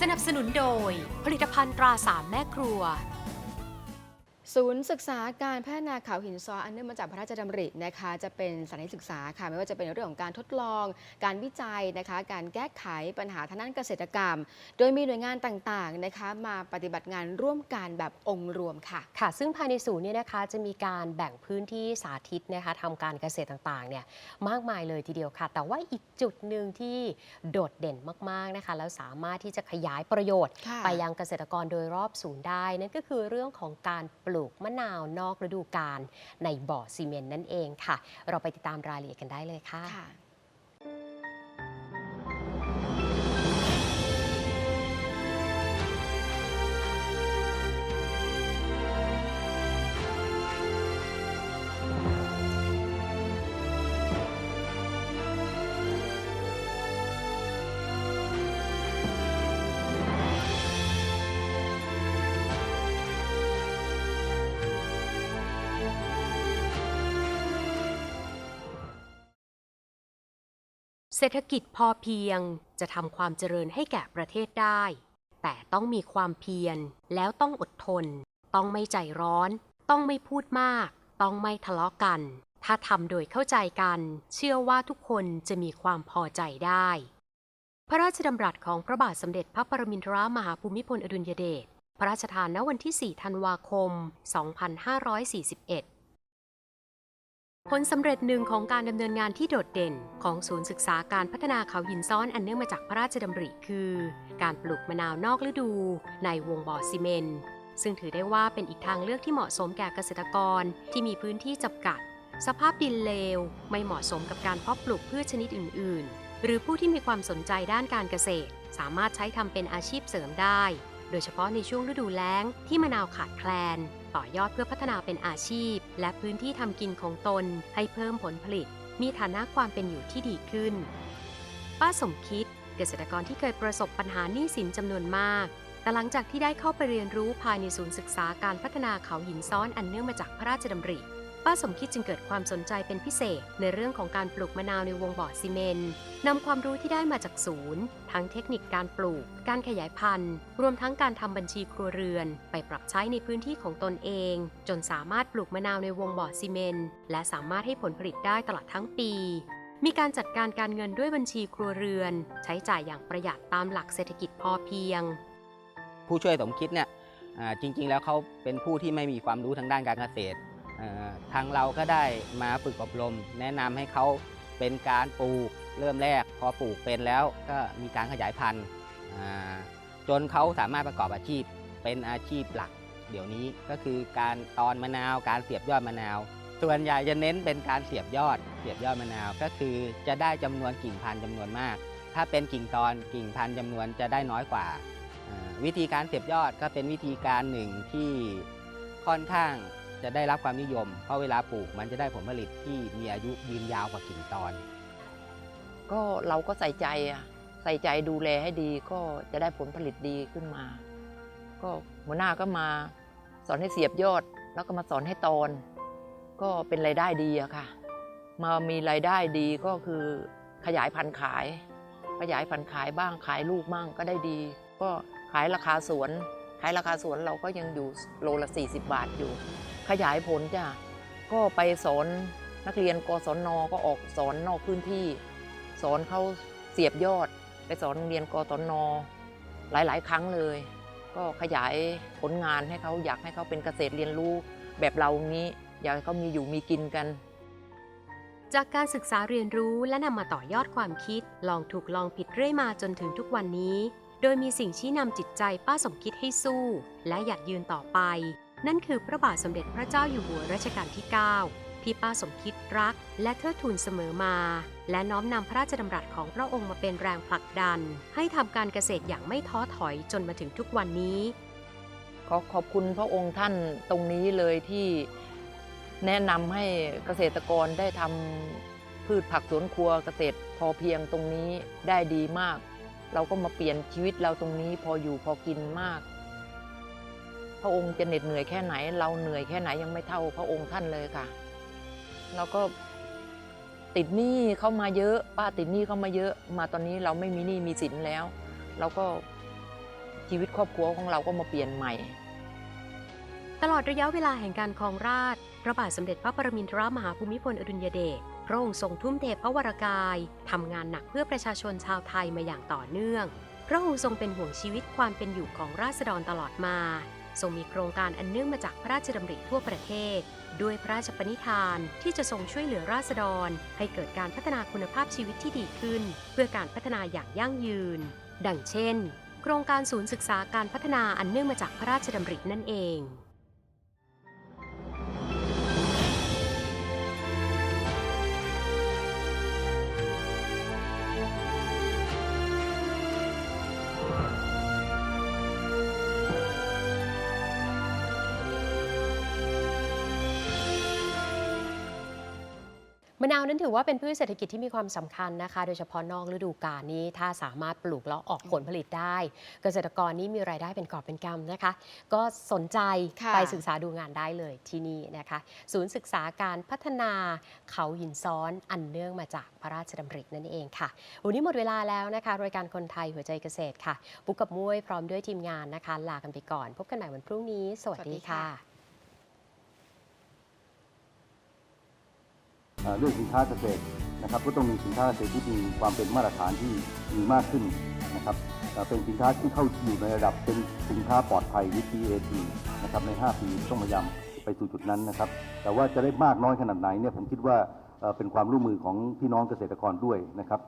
สนับสนุนโดยผลิตภัณฑ์ตราสามแม่ครัว ศูนย์ศึกษาการพัฒนาเขาหินซ้อนอันเนื่องมาจากพระราชดำรินะคะ จะเป็นสถานที่ศึกษาค่ะ ไม่ว่าจะเป็นเรื่องของการทดลอง การวิจัยนะคะ การแก้ไขปัญหาทางด้านเกษตรกรรม โดยมีหน่วยงานต่างๆนะคะ มาปฏิบัติงานร่วมกันแบบองค์รวมค่ะ ค่ะ ซึ่งภายในศูนย์เนี่ยนะคะจะมีการแบ่งพื้นที่สาธิตนะคะทำการเกษตรต่างๆเนี่ยมากมายเลยทีเดียวค่ะ แต่ว่าอีกจุดหนึ่งที่โดดเด่นมากๆนะคะแล้วสามารถที่จะขยายประโยชน์ค่ะไปยังเกษตรกรโดยรอบศูนย์ได้นั่นก็คือเรื่องของการปลูกมะนาวนอกฤดูกาลในบ่อซีเมนต์นั่นเองค่ะ เราไปติดตามรายละเอียดกันได้เลยค่ะ เศรษฐกิจพอเพียงจะทำความเจริญให้แก่ประเทศได้ แต่ต้องมีความเพียร แล้วต้องอดทน ต้องไม่ใจร้อน ต้องไม่พูดมาก ต้องไม่ทะเลาะกัน ถ้าทำโดยเข้าใจกัน เชื่อว่าทุกคนจะมีความพอใจได้ พระราชดำรัสของพระบาทสมเด็จพระปรมินทรมหาภูมิพลอดุลยเดชพระราชทานณวันที่ 4 ธันวาคม 2541 ผลสำเร็จหนึ่งของการดำเนินงานที่โดดเด่นของศูนย์ศึกษาการพัฒนาเขาหินซ้อนอันเนื่องมาจากพระราชดำริคือ การปลูกมะนาวนอกฤดู ในวงบ่อซีเมนซึ่งถือได้ว่าเป็นอีกทางเลือกที่เหมาะสมแก่เกษตรกรที่มีพื้นที่จำกัด สภาพดินเลว ไม่เหมาะสมกับการเพาะปลูกพืชชนิดอื่น ๆ หรือผู้ที่มีความสนใจด้านการเกษตร สามารถใช้ทำเป็นอาชีพเสริมได้ โดยเฉพาะในช่วงฤดูแล้งที่มะนาวขาดแคลน ต่อยอดเพื่อพัฒนาเป็นอาชีพ และพื้นที่ทำกินของตน ให้เพิ่มผลผลิต มีฐานะความเป็นอยู่ที่ดีขึ้น ป้าสมคิดเกษตรกรที่เคยประสบปัญหาหนี้สินจำนวนมาก แต่หลังจากที่ได้เข้าไปเรียนรู้ภายในศูนย์ศึกษาการพัฒนาเขาหินซ้อนอันเนื่องมาจากพระราชดำริ ป้าสมคิดจึงเกิดความสนใจเป็นพิเศษในเรื่องของการปลูกมะนาวในวงบ่อซีเมนต์นำความรู้ที่ได้มาจากศูนย์ ทั้งเทคนิคการปลูก การขยายพันธุ์ รวมทั้งการทำบัญชีครัวเรือน ไปปรับใช้ในพื้นที่ของตนเอง จนสามารถปลูกมะนาวในวงบ่อซีเมนต์และสามารถให้ผลผลิตได้ตลอดทั้งปี มีการจัดการการเงินด้วยบัญชีครัวเรือน ใช้จ่ายอย่างประหยัดตามหลักเศรษฐกิจพอเพียง ผู้ช่วยสมคิดเนี่ยจริง ๆ แล้วเขาเป็นผู้ที่ไม่มีความรู้ทางด้านการเกษตร ทางเราก็ได้มาฝึกอบรม แนะนำให้เขาเป็นการปลูกเริ่มแรก พอปลูกเป็นแล้วก็มีการขยายพันธุ์จนเขาสามารถประกอบอาชีพเป็นอาชีพหลัก เดี๋ยวนี้ก็คือการตอนมะนาว การเสียบยอดมะนาว ส่วนใหญ่จะเน้นเป็นการเสียบยอด เสียบยอดมะนาวก็คือจะได้จำนวนกิ่งพันธุ์จำนวนมาก ถ้าเป็นกิ่งตอนกิ่งพันธุ์จำนวนจะได้น้อยกว่า วิธีการเสียบยอดก็เป็นวิธีการหนึ่งที่ค่อนข้าง จะได้รับความนิยม เพราะเวลาปลูกมันจะได้ผลผลิตที่มีอายุยืนยาวกว่ากิ่งตอน ก็เราก็ใส่ใจอะใส่ใจดูแลให้ดีก็จะได้ผลผลิตดีขึ้นมา ก็หัวหน้าก็มาสอนให้เสียบยอด แล้วก็มาสอนให้ตอน ก็เป็นรายได้ดีอะค่ะ มามีรายได้ดีก็คือขยายพันธุ์ขาย ขยายพันธุ์ขายบ้างขายลูกบ้างก็ได้ดี ก็ขายราคาสวน ขายราคาสวนเราก็ยังอยู่โลละ 40 บาทอยู่ ขยายผลจ้ะก็ไปสอนนักเรียนกศนก็ออกสอนนอกพื้นที่ สอนเขาเสียบยอด ไปสอนเรียนกศนหลาย ๆ ครั้งเลย ก็ขยายผลงานให้เขาอยากให้เขาเป็นเกษตรเรียนรู้แบบเรานี้ อยากให้เขามีอยู่มีกินกัน จากการศึกษาเรียนรู้และนำมาต่อยอดความคิด ลองถูกลองผิดเรื่อยมาจนถึงทุกวันนี้ โดยมีสิ่งชี้นำจิตใจป้าสมคิดให้สู้ และหยัดยืนต่อไป นั่นคือพระบาทสมเด็จพระเจ้าอยู่หัวรัชกาลที่ 9 ที่ป้าสมคิดรัก และเทิดทูนเสมอมา และน้อมนำพระราชดำรัสของพระองค์มาเป็นแรงผลักดัน ให้ทำการเกษตรอย่างไม่ท้อถอยจนมาถึงทุกวันนี้ ขอขอบคุณพระองค์ท่านตรงนี้เลยที่แนะนำให้เกษตรกรได้ทำพืชผักสวนครัวเกษตรพอเพียงตรงนี้ได้ดีมาก เราก็มาเปลี่ยนชีวิตเราตรงนี้พออยู่พอกินมาก พระองค์จะเหน็ดเหนื่อยแค่ไหน เราเหนื่อยแค่ไหนยังไม่เท่าพระองค์ท่านเลยค่ะ เราก็ติดหนี้เข้ามาเยอะ ป้าติดหนี้เข้ามาเยอะ มาตอนนี้เราไม่มีหนี้มีสินแล้ว เราก็ชีวิตครอบครัวของเราก็มาเปลี่ยนใหม่ ตลอดระยะเวลาแห่งการครองราชพระบาทสมเด็จพระปรมินทรมหาภูมิพลอดุลยเดชพระองค์ทรงทุ่มเทพระวรากายทำงานหนักเพื่อประชาชนชาวไทยมาอย่างต่อเนื่อง พระองค์ทรงเป็นห่วงชีวิตความเป็นอยู่ของราษฎรตลอดมา ทรงมีโครงการอันเนื่องมาจากพระราชดำริทั่วประเทศ ด้วยพระราชปณิธานที่จะทรงช่วยเหลือราษฎร ให้เกิดการพัฒนาคุณภาพชีวิตที่ดีขึ้น เพื่อการพัฒนาอย่างยั่งยืน ดังเช่น โครงการศูนย์ศึกษาการพัฒนาอันเนื่องมาจากพระราชดำรินั่นเอง มะนาวนั้นถือว่าเป็นพืชเศรษฐกิจที่มีความสำคัญนะคะ โดยเฉพาะนอกฤดูกาลนี้ ถ้าสามารถปลูกแล้วออกผลผลิตได้ เกษตรกรนี้มีรายได้เป็นกอบเป็นกำนะคะ ก็สนใจค่ะไปศึกษาดูงานได้เลยที่นี่นะคะ ศูนย์ศึกษาการพัฒนาเขาหินซ้อนอันเนื่องมาจากพระราชดำรินั่นเองค่ะ วันนี้หมดเวลาแล้วนะคะรายการคนไทยหัวใจเกษตรค่ะ ปุ๊กกับมุ้ยพร้อมด้วยทีมงานนะคะ ลากันไปก่อน พบกันใหม่วันพรุ่งนี้ สวัสดีค่ะ เรื่องสินค้าเกษตรนะครับก็ต้องมีสินค้าเกษตรที่มีความเป็นมาตรฐานที่มีมากขึ้นนะครับเป็นสินค้าที่เข้าอยู่ในระดับเป็นสินค้าปลอดภัย WPAT นะครับใน 5 ปีต้องพยายามไปสู่จุดนั้นนะครับ แต่ว่าจะได้มากน้อยขนาดไหนเนี่ยผมคิดว่าเป็นความร่วมมือของพี่น้องเกษตรกรด้วยนะครับ